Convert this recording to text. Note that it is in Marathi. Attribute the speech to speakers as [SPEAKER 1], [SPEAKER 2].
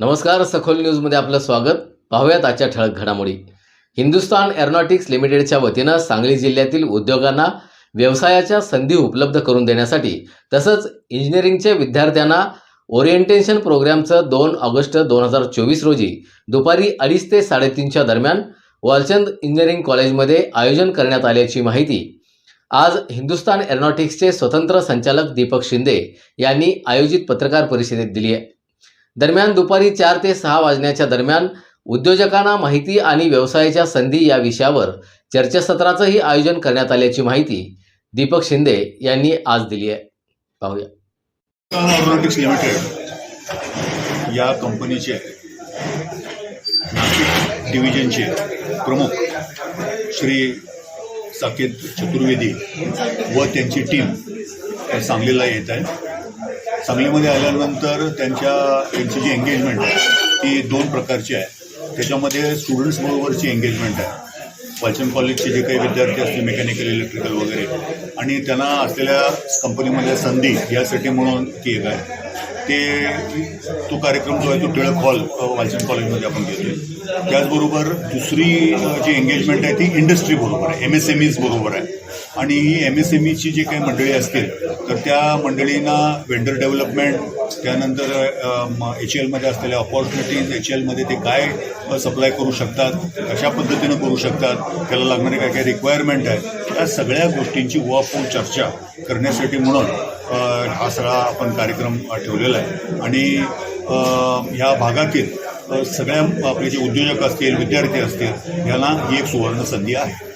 [SPEAKER 1] नमस्कार सखोल न्यूजमध्ये आपलं स्वागत. पाहूयात आजच्या ठळक घडामोडी. हिंदुस्तान एरोनॉटिक्स लिमिटेडच्या वतीनं सांगली जिल्ह्यातील उद्योगांना व्यवसायाच्या संधी उपलब्ध करून देण्यासाठी तसंच इंजिनिअरिंगच्या विद्यार्थ्यांना ओरिएंटेशन प्रोग्रामचं दोन ऑगस्ट दोन हजार चोवीस रोजी दुपारी अडीच ते साडेतीनच्या दरम्यान वालचंद इंजिनिअरिंग कॉलेजमध्ये आयोजन करण्यात आल्याची माहिती आज हिंदुस्तान एरोनॉटिक्सचे स्वतंत्र संचालक दीपक शिंदे यांनी आयोजित पत्रकार परिषदेत दिली आहे. दरम्यान दुपारी चार ते सहा वाजण्याच्या दरम्यान उद्योजकांना माहिती आणि व्यवसायाच्या संधी या विषयावर चर्चासत्राचंही आयोजन करण्यात आल्याची माहिती दीपक शिंदे यांनी आज दिली आहे. पाहूया.
[SPEAKER 2] लिमिटेड या कंपनीचे नाशिक डिव्हिजनचे प्रमुख श्री साकेत चतुर्वेदी व त्यांची टीम सांगलीला येत आहे. सांगलीमध्ये आल्यानंतर त्यांच्या त्यांची जी एंगेजमेंट आहे ती दोन प्रकारची आहे. त्याच्यामध्ये स्टुडंट्सबरोबरची एंगेजमेंट आहे. वाचन कॉलेजचे जे काही विद्यार्थी असतील मेकॅनिकल इलेक्ट्रिकल वगैरे आणि त्यांना असलेल्या कंपनीमधल्या संधी यासाठी म्हणून ती एक आहे. ते तो कार्यक्रम जो आहे तो टिळक हॉल वालचंद कॉलेजमध्ये आपण घेतोय. त्याचबरोबर दुसरी जी एंगेजमेंट आहे ती इंडस्ट्री बरोबर आहे एम एस एम ईज बरोबर आहे. आणि ही एम एस एम ईची जी काही मंडळी असतील तर त्या मंडळींना वेंडर डेव्हलपमेंट त्यानंतर एच एलमध्ये असलेल्या ऑपॉर्च्युनिटीज एच एलमध्ये ते काय सप्लाय करू शकतात कशा पद्धतीनं करू शकतात त्याला लागणारे काय काय रिक्वायरमेंट आहे या सगळ्या गोष्टींची उहापोह चर्चा करण्यासाठी म्हणून हा सगळा आपण कार्यक्रम ठेवलेला आहे. आणि ह्या भागातील सगळ्या आपले जे उद्योजक असतील विद्यार्थी असतील यांना ही एक सुवर्ण संधी आहे.